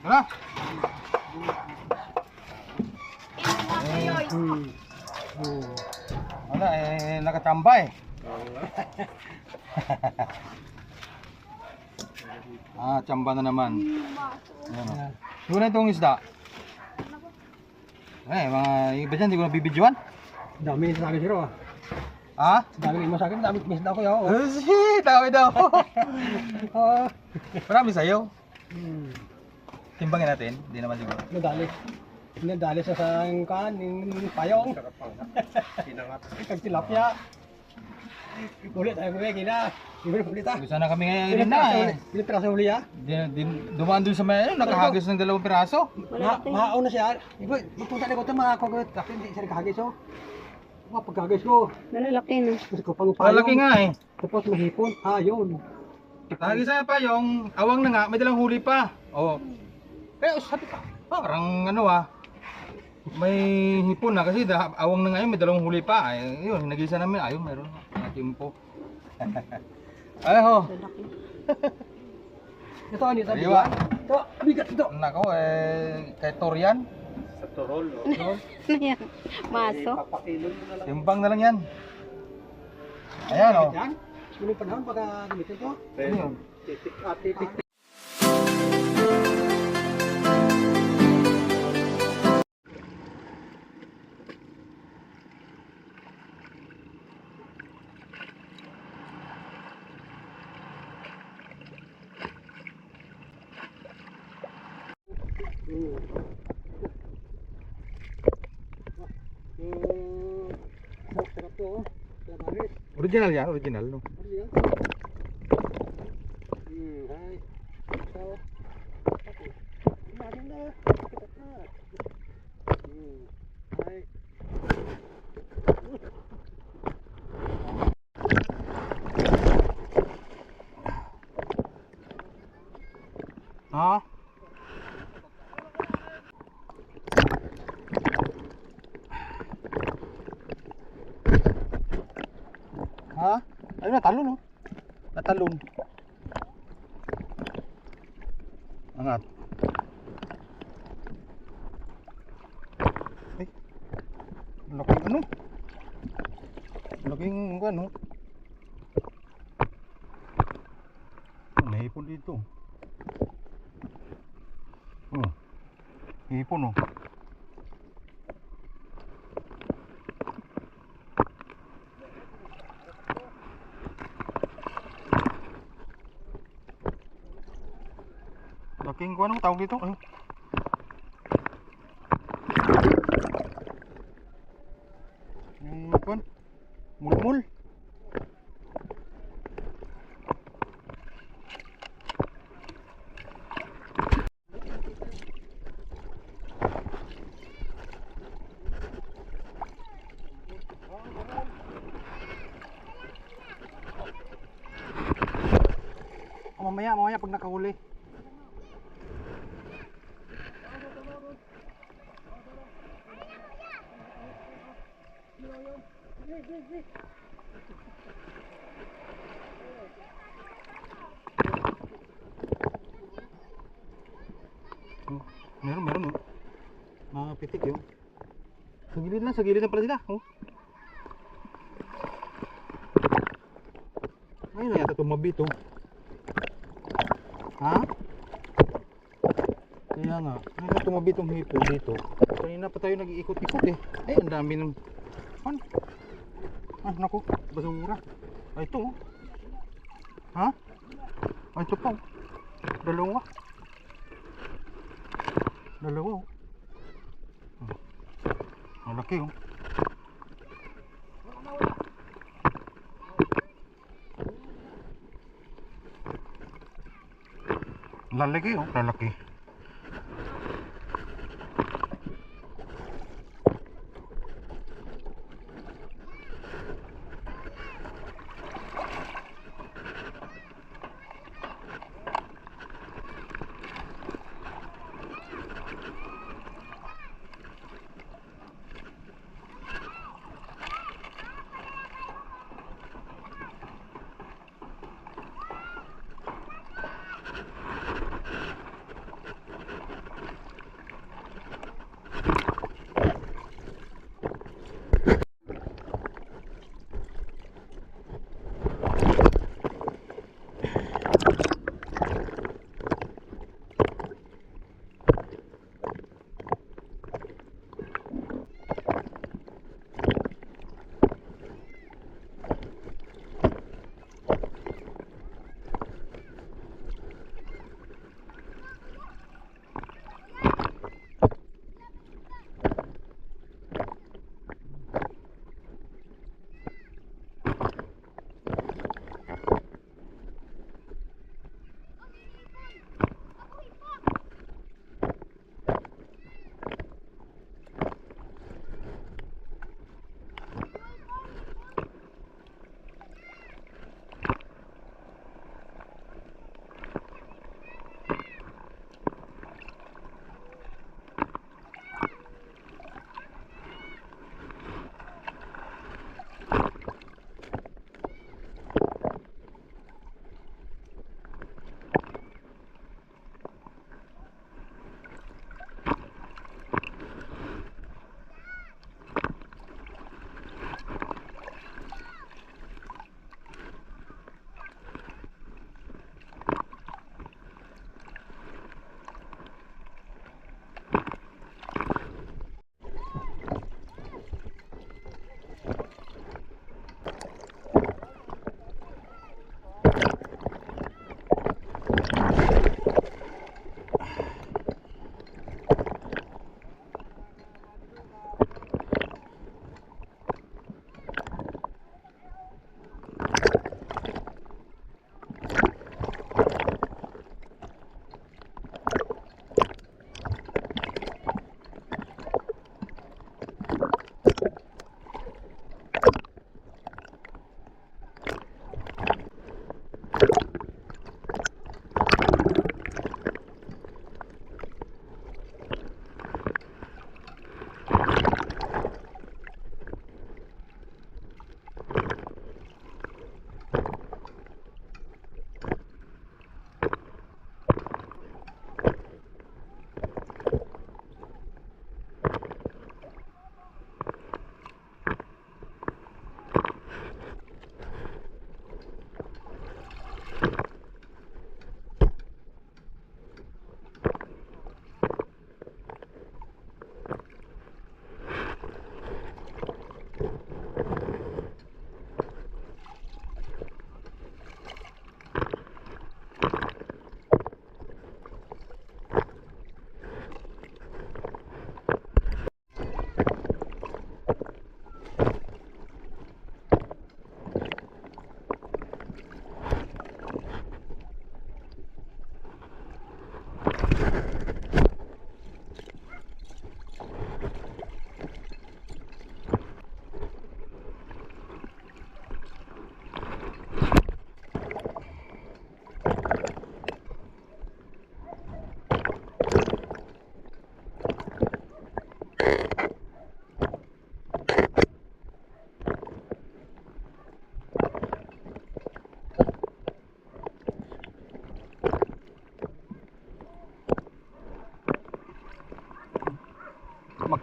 Tara. Hmm. Wala, eh, nakachamba eh. ah, chamba na naman. Ayan o. Siguro na itong isda. Eh, mga iba dyan, hindi ko nabibidyoan. Dami sa akin, siro. Ha? Dami mo sa akin, dami miss daw ko yaw. Si, dami daw. Ah. Marami sa'yo. Hmm. Timbangin natin, hindi naman siguro. Nadali. Nadali sa sang kan, yung payong. Kag tilapia. Ulit tayo kuya, kina. Ulit ah. Gusto na kami ngayon Ilan na eh. uli? Ilan piraso uli ah? Din, din, dumaan dun sa may, ano, nakahagis ng dalawang piraso. Ma maauna siya. Ibo, magpunta na ko ito mga kagot. Kasi hindi siya nakahagis oh. Mga pagkagis ko. Malalaki na. Kasi ko pang payong. Malaki nga eh. Tapos mahipon. Ah, yun. Lagi sa pa yung awang na nga, may dalang huli pa. Oo. Pero sabi ka, parang ano ah, may hipon na kasi da, awang na nga yun, may dalawang huli pa. Ay, yun, nagisa namin, ayun, meron na timpo. Ay ho, Lalaki. Ito, ano ito? Sariwa. Ito, bigat ito. nako eh, kay Torian, Ano yan? Maso? timbang na lang yan. Ayan oh. Yan. Yung panahon pagka gamitin to. Ano yun? Titik, ah, titik. Original yan, original no. Ayun na, talon oh. Natalon. Angat. Ay. Laking ano? Laking ano? Oh, may hipon dito. Oh. Hipon oh. Kung anong tawag dito? Ay. Yung kwan? Mulmul. Mamaya, mamaya pag nakahuli. Oh, meron, meron oh. Mga pitik yun. Sa gilid lang, sa gilid na pala sila. Oh. Ayun na yata tumabi to. Ha? Kaya nga, ayun na tumabi tong hipo dito. Kanina pa tayo nag-iikot-ikot eh. Ay, ang dami ng... Ano? Ah, naku, basura. Ay, ito oh. Ha? Ay, ito pa oh. Dalawa. Dalawa oh. Ang laki oh. Lalaki oh, lalaki.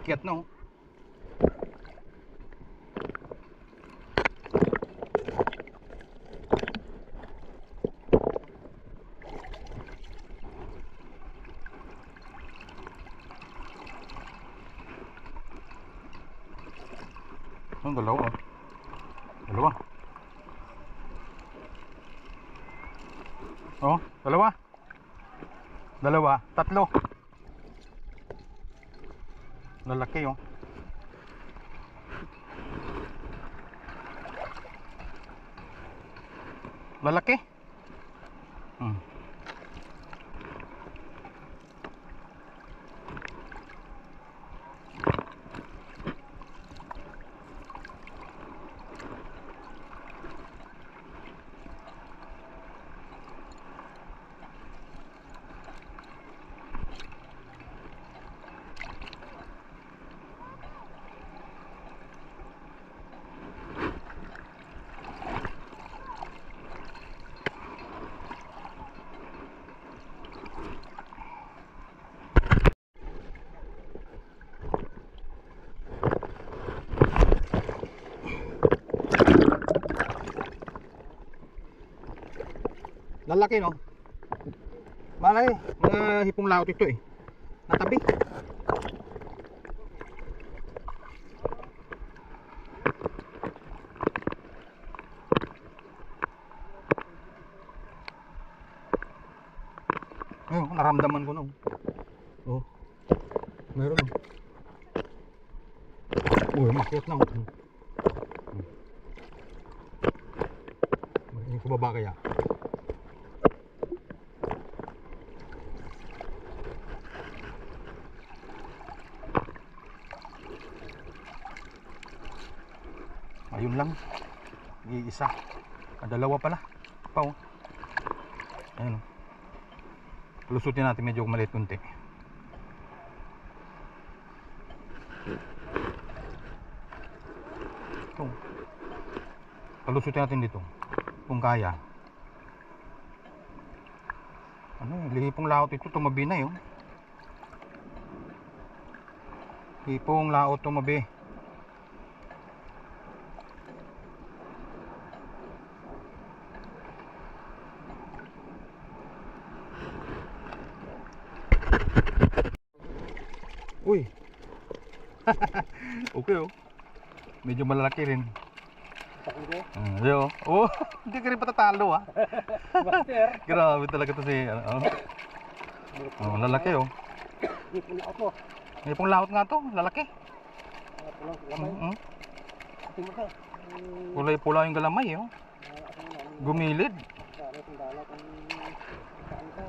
Makyat na oh. Ang dalawa oh. Dalawa. Oh, dalawa. Dalawa, tatlo. Lalaki oh. Lalaki. Hmm. Lalaki no. Malay, mga hipong laot ito eh. Natabi. Ayun, naramdaman ko no. Oh. Meron oh. Uy, makyat na. oh. Hindi ko baba kaya. Ayun lang. Iisa. Ah, dalawa pala. Pa oh. Ayun oh. Lusutin natin medyo maliit kunti. Ito. Palusutin natin dito. Kung kaya. Ano, lihipong laot ito tumabi na yun. Lihipong laot tumabi. Uy. okay oh. Medyo malalaki rin. Uh, yo. Oh, hindi ka rin patatalo ah. Master. Grabe talaga to si ano. Oh, oh lalaki oh. May pong laot nga to, lalaki. Mm -hmm. Kulay pula yung galamay oh. ah. Gumilid. Dalo kung dalo kung saan ka.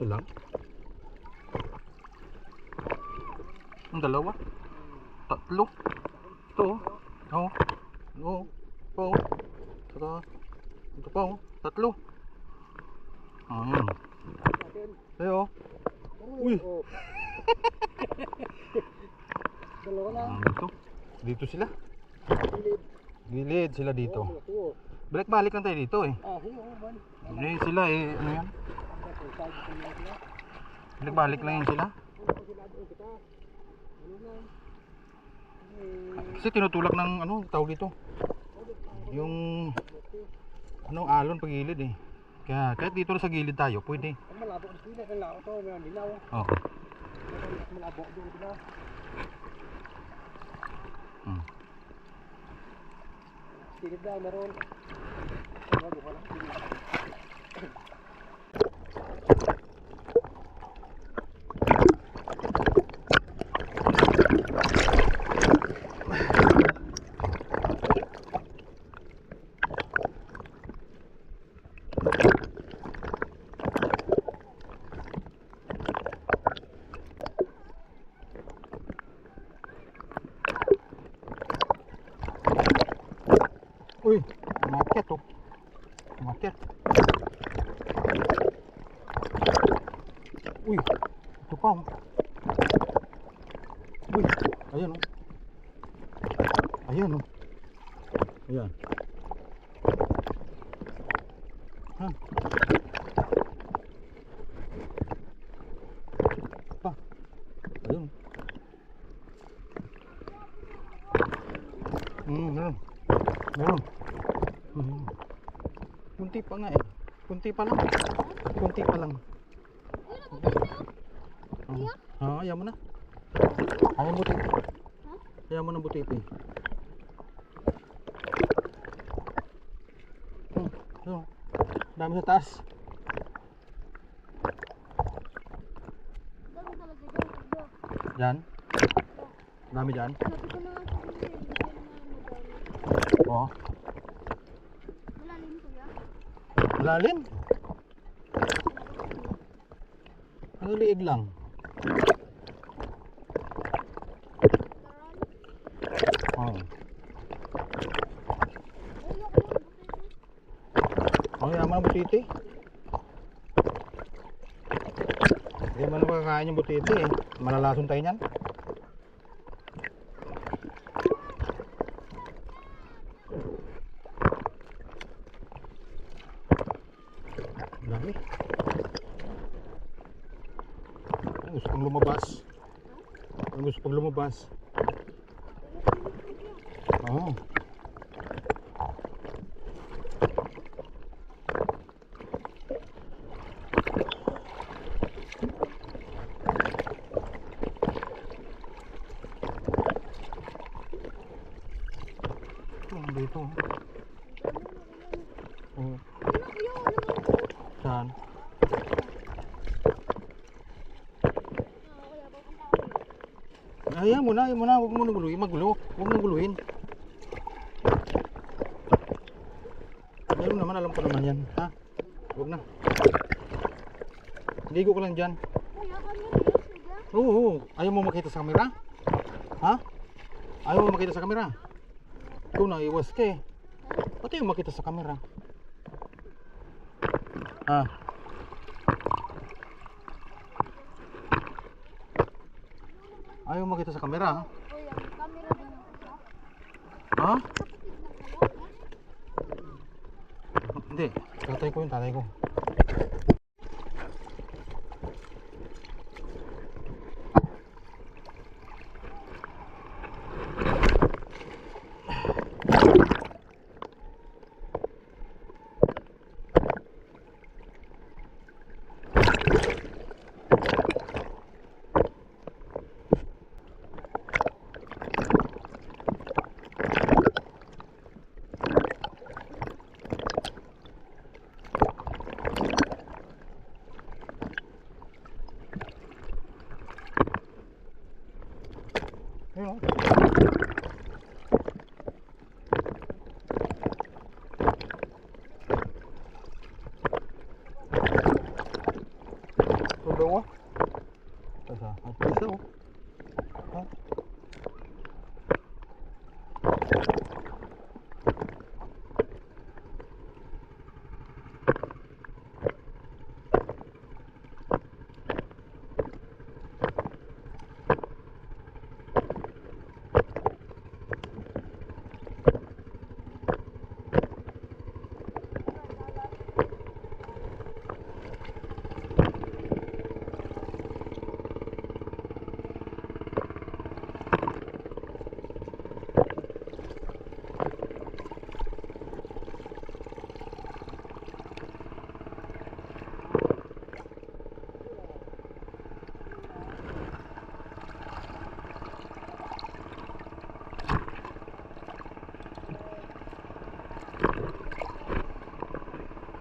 Isa lang. Ang dalawa. Tatlo. Ito oh. Oo. Ito oh. Saka. Ito pa oh. Tatlo. Ayun. Atin. Ayo. Uy. Oh. Dalawa na. Dito. Dito sila. Gilid. Gilid sila dito. Oh, malaki, oh. Balik-balik lang tayo dito eh. Ah, hiyo. Hindi sila eh. Ano yan? Sila. Balik-balik lang yan sila. Kasi tinutulak ng ano tawag dito. Yung ano alon pag gilid eh. Kaya kahit dito sa gilid tayo, pwede. Ang malabo na sila. Ang lako to. May dilaw. Oo. Mas malabo doon sila. Hmm. Silid daw meron. Wag ko lang. Uy, ito pa oh. Uy, ayan oh. Ayan oh. Ayan. Ha? Pa. Ayun. Hmm, meron. Meron. Hmm. Kunti pa nga eh. Kunti pa lang. Kunti pa lang. Ah, ayaw mo na. Ayaw mo titi. Ayaw mo na butiti. Hmm, ayun. Dami sa taas. Dami talaga dyan. Diyan. Dami dyan. Oo. Malalim kuya. Lalim. Ang liig lang. Oo. Ang yaman ng butiti. Hindi man makakain yung butiti eh. Malalason tayo niyan. Dami. Ang gusto kong lumabas. Ang gusto. Oh, dito. Oh. Saan? Ayaw mo na, ayaw mo na, huwag mo na guluhin, magulo, huwag mo guluhin. Meron naman, alam ko naman yan, ha? Huwag na. Ligo ko lang dyan. Oo, oo, ayaw mo makita sa kamera? Ha? Ayaw mo makita sa kamera? Ikaw na, iwas ka eh. Ba't ayaw makita sa kamera? Ha? Ayaw makita sa camera. Ha? Hindi, tatay ko yun, tatay ko. Ayun, oh. Ito daw ah. Asa? Ang pisa oh.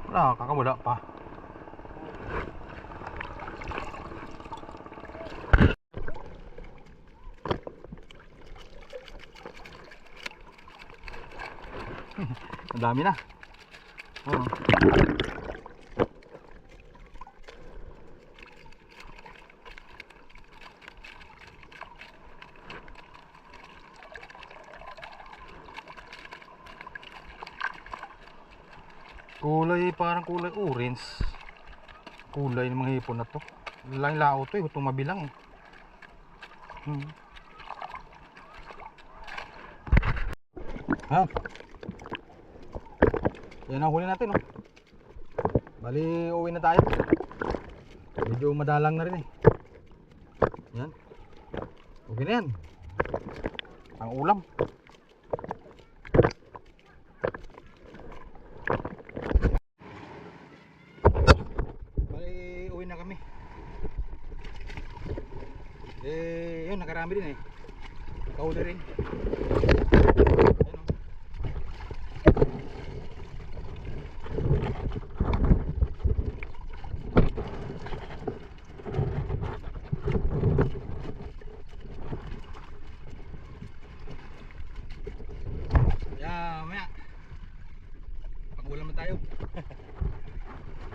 Ha? Wala, kakamula pa. Ang dami na. Oo. Hipon na to. Lang lao to eh, tumabilang eh. Hmm. Ha? Yan ang huli natin oh. Bali, uwi na tayo. Medyo madalang na rin eh. Yan. Okay na yan. Ang ulam. Bali, uwi na kami. Eh, yun, nakarami din eh. Kauli rin. Ayun, oh. Yeah, maya. Pag-ulam na tayo.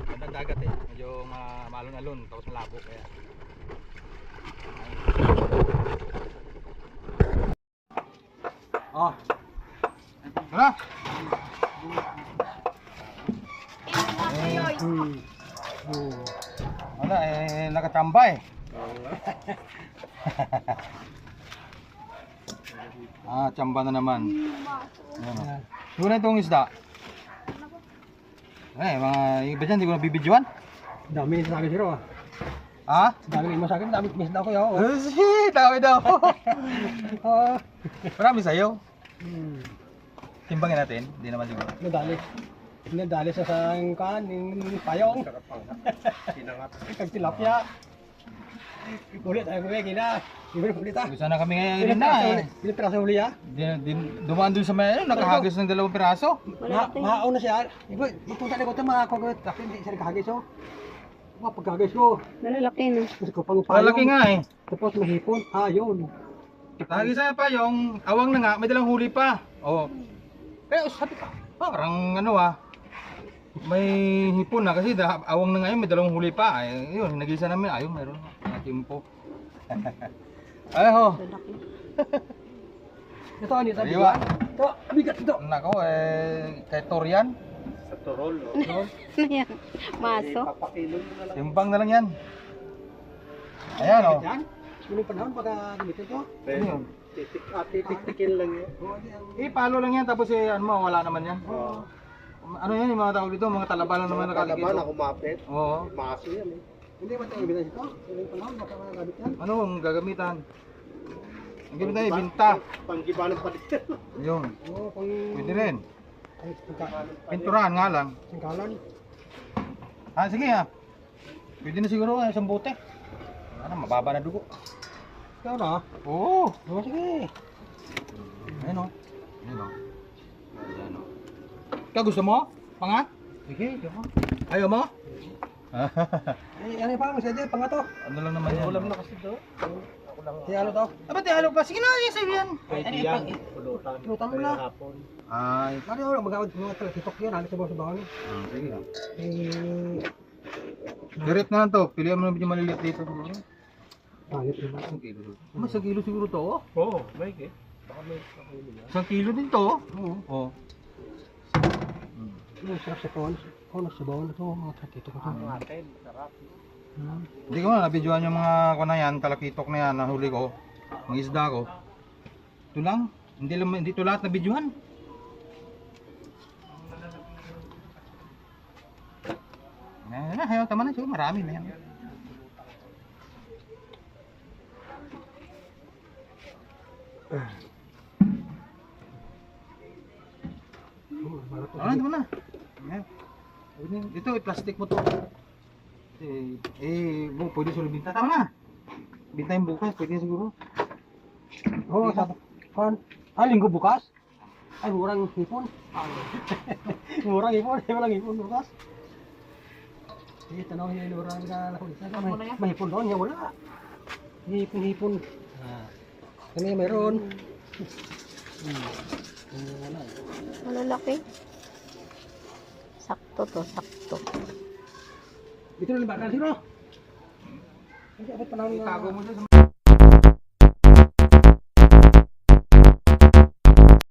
Ganda dagat eh. Medyo ma malon-alon tapos malabo kaya. Oh. Hala. Eh, Hmm. Hmm. wala eh nakatambay. ah, tsamba na naman. Ayan, na itong isda. Eh, mga iba dyan, hindi ko nabibidyoan. Dami sa akin siro ah. Ha? Dami mo sa akin, dami yo. Eh, si, dami daw. Marami sa'yo. Hmm. Timbangin natin, hindi naman siguro. Nadali. Nadali sa sang kanin payong. Pinangat. Kag tilapia. Ulit tayo kuya gina. Iba ulit ah. Gusto na kami ngayon na eh. uli? Ilan piraso uli ah? Din, din, dumaan doon sa may, ano, nakahagis ng dalawang piraso. Ma maaw na siya. Iba ipunta na ko ito mga kagawit. Ako hindi siya nakahagis oh. Mga pagkagis ko. Malalaki na. Malaki nga eh. Tapos mahipon. Ah, yun. Hagis na pa yung awang na nga, may dalang huli pa. Oo. Eh, sabi ka, parang ano ah, may hipon na kasi da, awang na ngayon may dalawang huli pa. Eh, yun, nagisa namin, ayun, meron. Natimpo. Ay ho. Ito ano ito? Sariwa. Ito, bigat ito. nako eh, kay Torian, Ano yan? Maso. timbang na lang yan. Ayan oh. Yan. Yung panahon baka gamitin ito. Ano yun? Titik-tikin lang yun. Eh, palo lang yan, tapos eh, ano mo, wala naman yan. Ano yan, yung mga tawag dito, mga talaba lang naman nakaligid. Talaban ako mapit. Oo. Maso yan eh. Hindi ba ito gamitin ito? Yung panahon baka gamit yan. Ano ang gagamitan? Ang gamitan ay binta. Panggiba ng palit. Yun. Oo, pang... Pwede rin. Ay. Pinturahan nga lang. Singkalan. Ah, sige ha. Pwede na siguro ah, isang bote. Ano, mababa na dugo. Ikaw na. Oo. Oo, sige. Ayun o. Ayun o. Ayan o. Ikaw gusto mo? Pangat? Sige, ikaw. Ayaw mo? Eh, ano pa? Masaya pangato. ano lang naman yan? Ulam na kasi to. Kaya ano to? Ah, ba't halo pa? Sige na, yes, yan. Ano yan? Pulutan mo na. Ay. Ano yun? Magawad mga titok yun. Halos sa bawang sa bawang. Ah, sige. Eh... Direct na lang to. Pilihan mo na medyo maliliit dito siguro. Pangit diba? Isang kilo. Mas isang kilo siguro to. oh. Oo, may eh. Isang kilo din to. oh. Oo. Oo. Yung sarap sa kawan. Kawan sa bawang na to. Mga titok na to. Hmm. Hindi ko na nabidyoan yung mga ko na yan, kalakitok na yan, nahuli ko, mga isda ko. Ito lang, hindi, lang, hindi ito lahat nabidyohan. Ayan na, ayaw, tama na siguro, marami na yan. Oo, barat to. Ano, tama na. Ayan. Ito, i-plastic mo to. Eh, eh, bu- pwede siguro binta. Tama na. Binta yung bukas, pwede siguro. Oo, sa kan. Ah, linggo bukas? Ay, murang hipon. murang hipon, walang hipon bukas. Sige, niya yung murang na nakulisa. May, may hipon doon, niya wala. Hipon, hipon. Ah. Kami meron. Hmm. Malalaki. Sakto to, sakto. Dito na lang bakal sino? Kasi abot panahon na. Itago mo sa